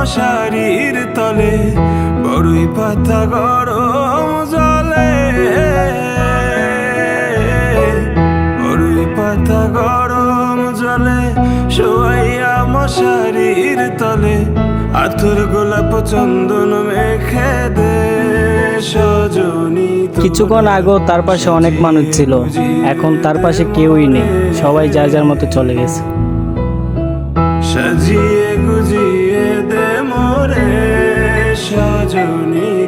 মশারির তলে বড়ই পাতা গরম জলে। বড়ই পাতা গরম জলে শোয়াইয়া মশারির তলে আতুর গোলাপ চন্দন মেখে দে কিছুক্ষণ আগেও তার পাশে অনেক মানুষ ছিল এখন তার পাশে কেউই নেই সবাই যার যার মতো চলে গেছে। সাজিয়ে গুজিয়ে জনী